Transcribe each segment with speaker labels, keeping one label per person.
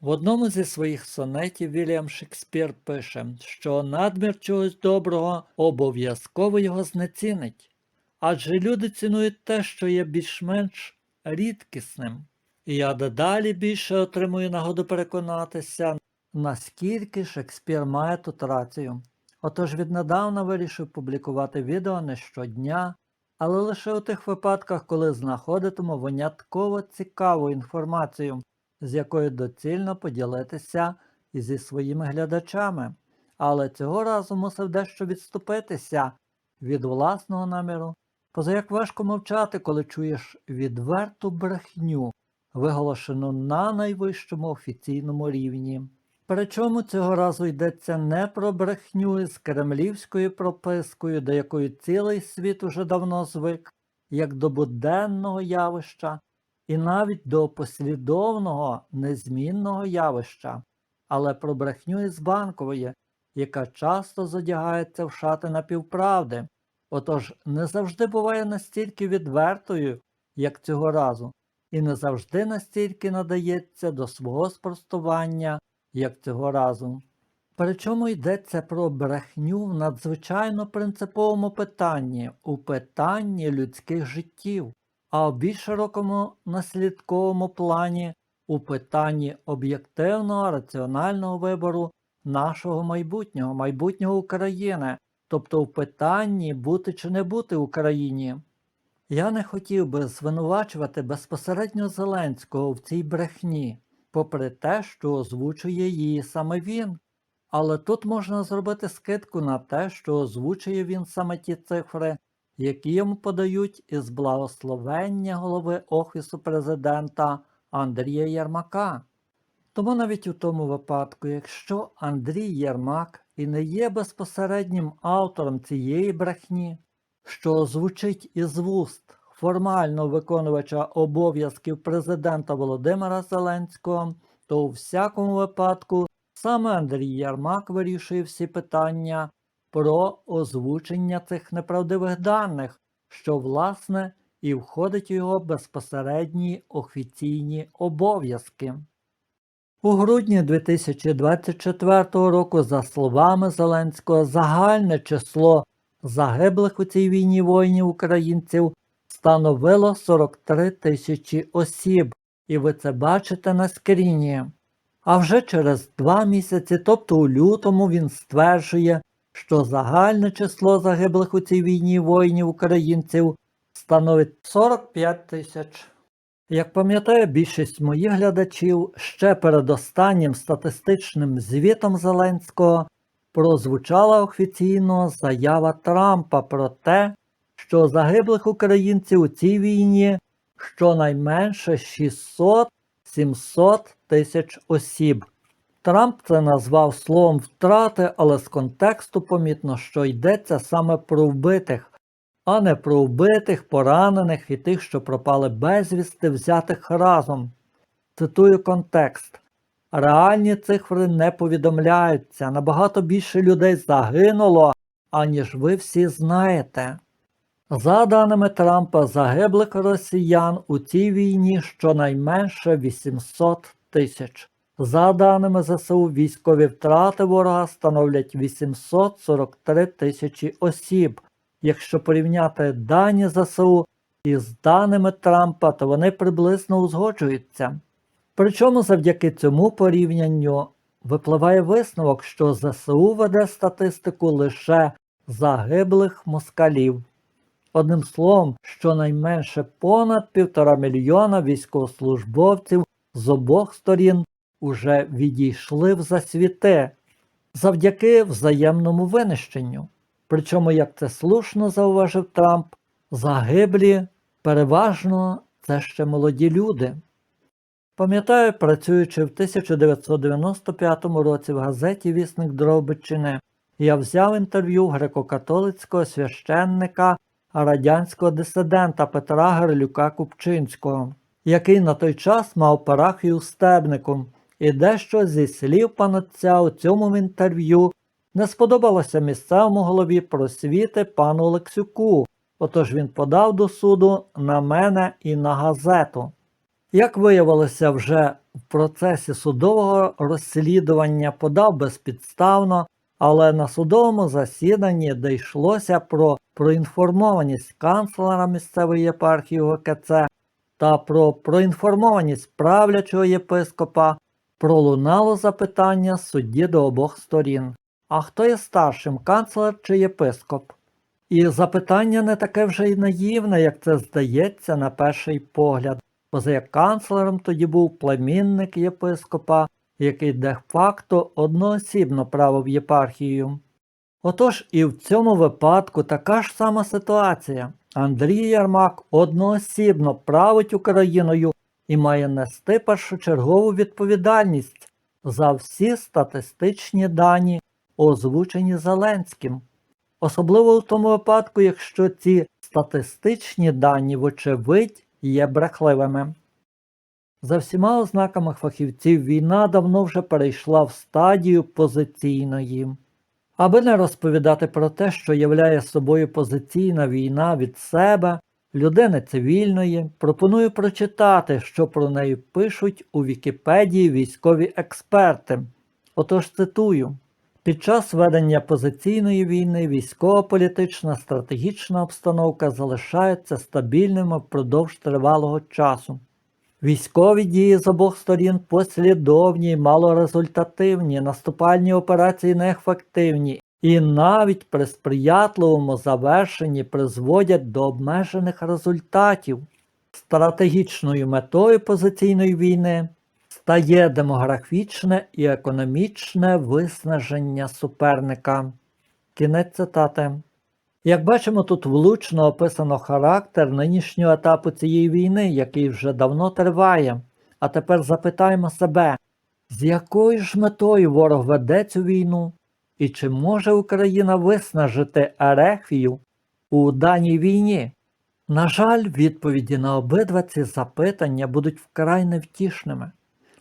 Speaker 1: В одному зі своїх сонетів Вільям Шекспір пише, що надмір чогось доброго обов'язково його знецінить, адже люди цінують те, що є більш-менш рідкісним. І я дедалі більше отримую нагоду переконатися, наскільки Шекспір має тут рацію. Отож віднедавна вирішив публікувати відео не щодня, але лише у тих випадках, коли знаходитиму винятково цікаву інформацію, з якою доцільно поділитися і зі своїми глядачами. Але цього разу мусив дещо відступитися від власного наміру. Поза як важко мовчати, коли чуєш відверту брехню, виголошену на найвищому офіційному рівні. Причому цього разу йдеться не про брехню із кремлівською пропискою, до якої цілий світ уже давно звик, як до буденного явища, і навіть до послідовного незмінного явища, але про брехню із банкової, яка часто задягається в шати напівправди, отож не завжди буває настільки відвертою, як цього разу, і не завжди настільки надається до свого спростування, як цього разу. Причому йдеться про брехню в надзвичайно принциповому питанні, у питанні людських життів, а в більш широкому наслідковому плані у питанні об'єктивного раціонального вибору нашого майбутнього, майбутнього України, тобто в питанні бути чи не бути Україні. Я не хотів би звинувачувати безпосередньо Зеленського в цій брехні, попри те, що озвучує її саме він. Але тут можна зробити скидку на те, що озвучує він саме ті цифри, які йому подають із благословення голови Офісу президента Андрія Єрмака. Тому навіть у тому випадку, якщо Андрій Єрмак і не є безпосереднім автором цієї брехні, що звучить із вуст формального виконувача обов'язків президента Володимира Зеленського, то у всякому випадку саме Андрій Єрмак вирішує всі питання про озвучення цих неправдивих даних, що, власне, і входить у його безпосередні офіційні обов'язки. У грудні 2024 року, за словами Зеленського, загальне число загиблих у цій війні воїнів українців становило 43 тисячі осіб, і ви це бачите на скріні. А вже через два місяці, тобто у лютому, він стверджує, що загальне число загиблих у цій війні воїнів українців становить 45 тисяч. Як пам'ятає більшість моїх глядачів, ще перед останнім статистичним звітом Зеленського прозвучала офіційно заява Трампа про те, що загиблих українців у цій війні щонайменше 600-700 тисяч осіб. Трамп це назвав словом втрати, але з контексту помітно, що йдеться саме про вбитих, а не про вбитих, поранених і тих, що пропали безвісти, взятих разом. Цитую контекст. Реальні цифри не повідомляються, набагато більше людей загинуло, аніж ви всі знаєте. За даними Трампа, загиблих росіян у цій війні щонайменше 800 тисяч. За даними ЗСУ, військові втрати ворога становлять 843 тисячі осіб. Якщо порівняти дані ЗСУ із даними Трампа, то вони приблизно узгоджуються. Причому завдяки цьому порівнянню випливає висновок, що ЗСУ веде статистику лише загиблих москалів. Одним словом, щонайменше понад півтора мільйона військовослужбовців з обох сторін уже відійшли в засвіти завдяки взаємному винищенню. Причому, як це слушно зауважив Трамп, загиблі переважно це ще молоді люди. Пам'ятаю, працюючи в 1995 році в газеті Вісник Дробичини, я взяв інтерв'ю греко-католицького священника радянського дисидента Петра Герлюка Купчинського, який на той час мав парафію в Стебнику, і дещо зі слів панотця у цьому інтерв'ю не сподобалося місцевому голові просвіти пану Олексюку, отож він подав до суду на мене і на газету. Як виявилося вже в процесі судового розслідування подав безпідставно, але на судовому засіданні, де йшлося про проінформованість канцлера місцевої єпархії ОКЦ та про проінформованість правлячого єпископа, пролунало запитання судді до обох сторін. А хто є старшим, канцлер чи єпископ? І запитання не таке вже й наївне, як це здається на перший погляд, поза як канцлером тоді був племінник єпископа, який де-факто одноосібно правив єпархією. Отож і в цьому випадку така ж сама ситуація. Андрій Ярмак одноосібно править Україною і має нести першочергову відповідальність за всі статистичні дані, озвучені Зеленським. Особливо в тому випадку, якщо ці статистичні дані, вочевидь, є брехливими. За всіма ознаками фахівців війна давно вже перейшла в стадію позиційної. Аби не розповідати про те, що являє собою позиційна війна від себе, людини цивільної, пропоную прочитати, що про неї пишуть у Вікіпедії військові експерти. Отож цитую. Під час ведення позиційної війни військово-політична стратегічна обстановка залишається стабільними впродовж тривалого часу. Військові дії з обох сторін послідовні й малорезультативні, наступальні операції неефективні і навіть при сприятливому завершенні призводять до обмежених результатів. Стратегічною метою позиційної війни стає демографічне і економічне виснаження суперника. Кінець цитати. Як бачимо, тут влучно описано характер нинішнього етапу цієї війни, який вже давно триває. А тепер запитаємо себе, з якою ж метою ворог веде цю війну, і чи може Україна виснажити Ерефію у даній війні? На жаль, відповіді на обидва ці запитання будуть вкрай невтішними.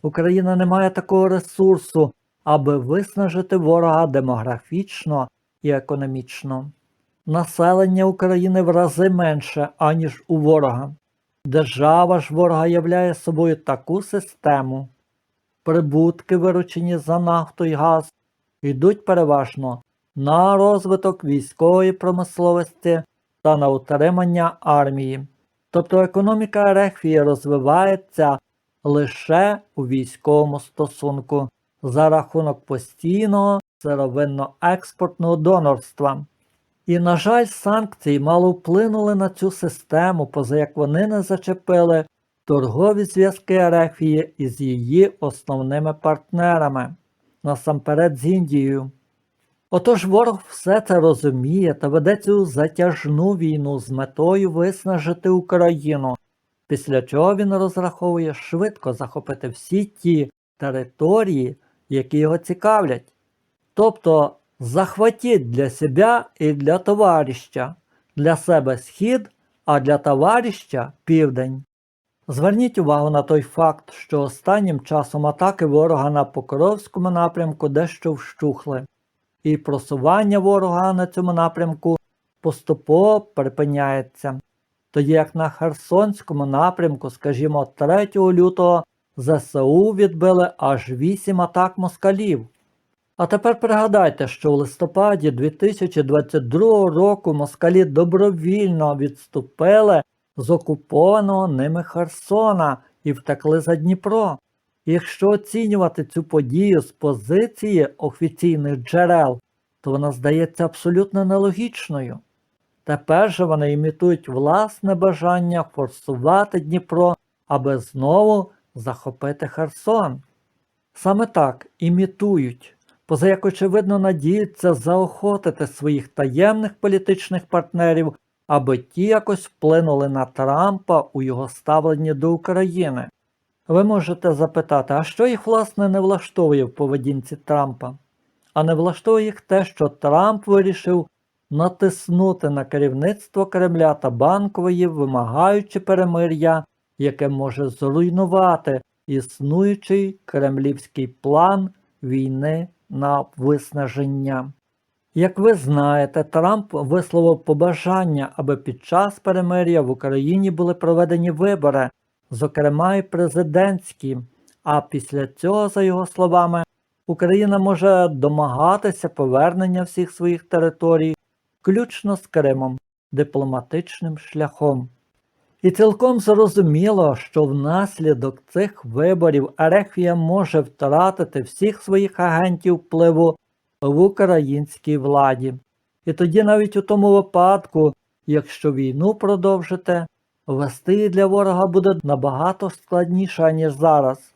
Speaker 1: Україна не має такого ресурсу, аби виснажити ворога демографічно і економічно. Населення України в рази менше, аніж у ворога. Держава ж ворога являє собою таку систему. Прибутки, виручені за нафту і газ, йдуть переважно на розвиток військової промисловості та на утримання армії. Тобто економіка Ерефії розвивається лише у військовому стосунку за рахунок постійного сировинно-експортного донорства. І, на жаль, санкції мало вплинули на цю систему, поза як вони не зачепили торгові зв'язки Ерефії із її основними партнерами, насамперед з Індією. Отож ворог все це розуміє та веде цю затяжну війну з метою виснажити Україну, після чого він розраховує швидко захопити всі ті території, які його цікавлять. Тобто захватіть для себе і для товарища, для себе схід, а для товарища південь. Зверніть увагу на той факт, що останнім часом атаки ворога на Покровському напрямку дещо вщухли, і просування ворога на цьому напрямку поступово припиняється. Тоді як на Херсонському напрямку, скажімо, 3 лютого ЗСУ відбили аж 8 атак москалів. А тепер пригадайте, що у листопаді 2022 року москалі добровільно відступили з окупованого ними Херсона і втекли за Дніпро. Якщо оцінювати цю подію з позиції офіційних джерел, то вона здається абсолютно нелогічною. Тепер же вони імітують власне бажання форсувати Дніпро, аби знову захопити Херсон. Саме так імітують, поза як очевидно надіються заохотити своїх таємних політичних партнерів, аби ті якось вплинули на Трампа у його ставленні до України. Ви можете запитати, а що їх власне не влаштовує в поведінці Трампа? А не влаштовує їх те, що Трамп вирішив натиснути на керівництво Кремля та Банкової, вимагаючи перемир'я, яке може зруйнувати існуючий кремлівський план війни на виснаження. Як ви знаєте, Трамп висловив побажання, аби під час перемир'я в Україні були проведені вибори, зокрема і президентські. А після цього, за його словами, Україна може домагатися повернення всіх своїх територій, включно з Кримом, дипломатичним шляхом. І цілком зрозуміло, що внаслідок цих виборів Ерефія може втратити всіх своїх агентів впливу в українській владі. І тоді навіть у тому випадку, якщо війну продовжите, вести для ворога буде набагато складніше, ніж зараз.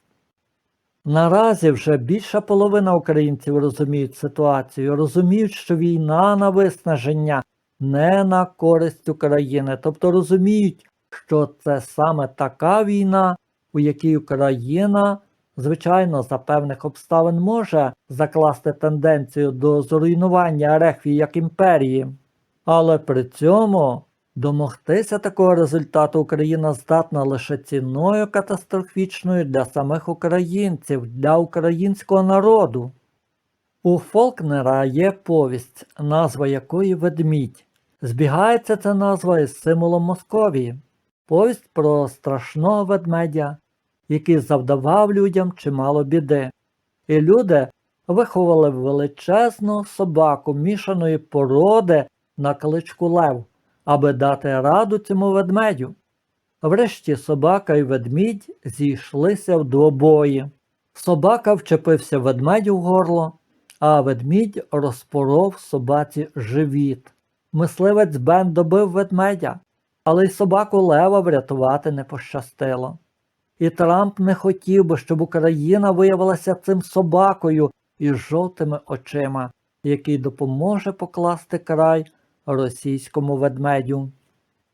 Speaker 1: Наразі вже більша половина українців розуміють ситуацію, розуміють, що війна на виснаження не на користь України, тобто розуміють, що це саме така війна, у якій Україна, звичайно, за певних обставин може закласти тенденцію до зруйнування Арехвії як імперії, але при цьому домогтися такого результату Україна здатна лише ціною катастрофічною для самих українців, для українського народу. У Фолкнера є повість, назва якої ведмідь. Збігається ця назва із символом Московії. Повість про страшного ведмедя, який завдавав людям чимало біди. І люди виховали величезну собаку мішаної породи на кличку Лев, аби дати раду цьому ведмедю. Врешті собака і ведмідь зійшлися в двобої. Собака вчепився ведмедю в горло, а ведмідь розпоров собаці живіт. Мисливець Бен добив ведмедя, але й собаку Лева врятувати не пощастило. І Трамп не хотів би, щоб Україна виявилася цим собакою із жовтими очима, який допоможе покласти край російському ведмедю.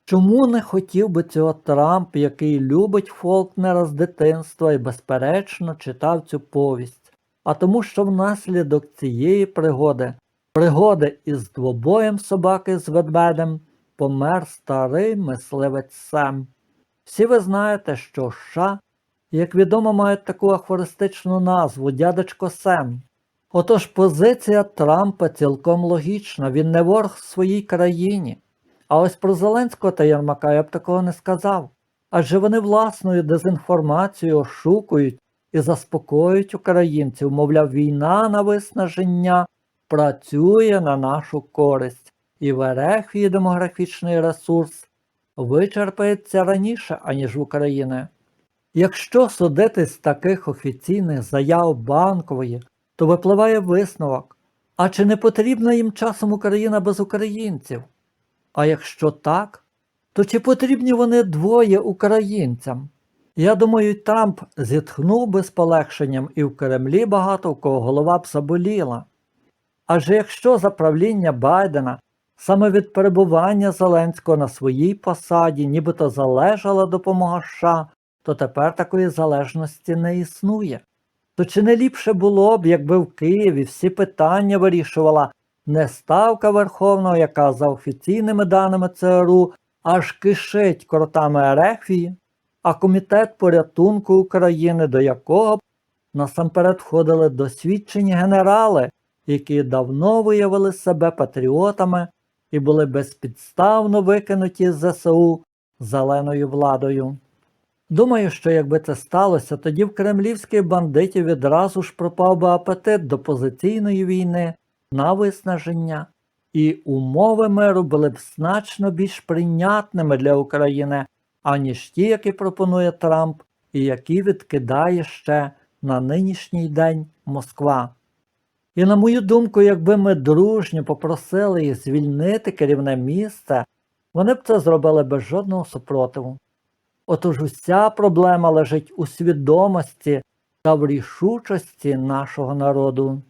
Speaker 1: Чому не хотів би цього Трамп, який любить Фолкнера з дитинства і безперечно читав цю повість? А тому, що внаслідок цієї пригоди, пригоди із двобоєм собаки з ведмедем, помер старий мисливець Сем. Всі ви знаєте, що США, як відомо, мають таку афористичну назву дядечко Сем. Отож позиція Трампа цілком логічна, він не ворог в своїй країні. А ось про Зеленського та Єрмака я б такого не сказав. Адже вони власною дезінформацією ошукують і заспокоюють українців, мовляв, війна на виснаження працює на нашу користь, і в Ерефії демографічний ресурс вичерпається раніше, аніж в Україні. Якщо судити з таких офіційних заяв банкової, то випливає висновок, а чи не потрібна їм часом Україна без українців? А якщо так, то чи потрібні вони двоє українцям? Я думаю, Трамп зітхнув би з полегшенням і в Кремлі багато в кого голова б заболіла. Адже якщо за правління Байдена саме від перебування Зеленського на своїй посаді нібито залежала допомога США, то тепер такої залежності не існує. То чи не ліпше було б, якби в Києві всі питання вирішувала не ставка Верховного, яка за офіційними даними ЦРУ аж кишить кротами Ерефії, а комітет порятунку України, до якого б насамперед входили досвідчені генерали, які давно виявили себе патріотами і були безпідставно викинуті з ЗСУ зеленою владою. Думаю, що якби це сталося, тоді в кремлівських бандитів відразу ж пропав би апетит до позиційної війни на виснаження, і умови миру були б значно більш прийнятними для України, аніж ті, які пропонує Трамп і які відкидає ще на нинішній день Москва. І на мою думку, якби ми дружньо попросили їх звільнити керівне місце, вони б це зробили без жодного супротиву. Отож уся проблема лежить у свідомості та в рішучості нашого народу.